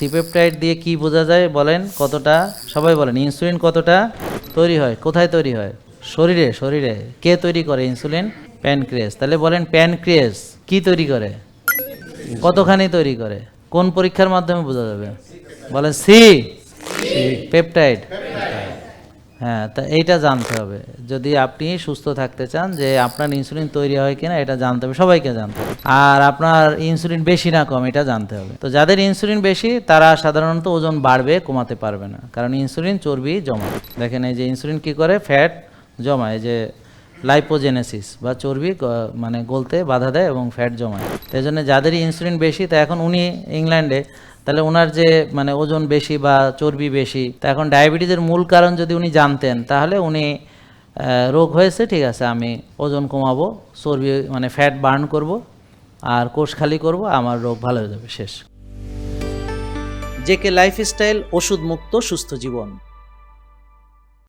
C-peptide দিয়ে কি বোঝা যায়? বলেন, কতটা? সবাই বলেন, ইনসুলিন কতটা তৈরি হয়? কোথায় তৈরি হয়? শরীরে শরীরে। কে তৈরি করে ইনসুলিন? প্যানক্রিয়াস। তাহলে বলেন, প্যানক্রিয়াস কি তৈরি করে? কতখানি তৈরি করে? কোন পরীক্ষার মাধ্যমে বোঝা যাবে? বলেন, সি। পেপটাইড। হ্যাঁ তা এইটা জানতে হবে। যদি আপনি সুস্থ থাকতে চান যে আপনার ইনসুলিন তৈরি হয় কিনা, এটা জানতে হবে, সবাইকে জানতে হবে। আর আপনার ইনসুলিন বেশি না কম, এটা জানতে হবে। তো যাদের ইনসুলিন বেশি, তারা সাধারণত ওজন বাড়বে, কমাতে পারবে না। কারণ ইনসুলিন চর্বি জমা দেখেন এই যে ইনসুলিন কি করে? ফ্যাট জমায় যে লাইপোজেনেসিস বা চর্বি মানে গলতে বাধা দেয় এবং ফ্যাট জমায়। তাই জন্য যাদের ইনসুলিন বেশি, তা এখন উনি ইংল্যান্ডে, তাহলে ওনার যে মানে ওজন বেশি বা চর্বি বেশি, তা এখন ডায়াবেটিসের মূল কারণ যদি উনি জানতেন, তাহলে উনি রোগ হয়েছে, ঠিক আছে, আমি ওজন কমাবো, চর্বি মানে ফ্যাট বার্ন করব। আর কোষ খালি করব, আমার রোগ ভালো হয়ে যাবে, শেষ। জেকে লাইফস্টাইল ওষুধ মুক্ত সুস্থ জীবন।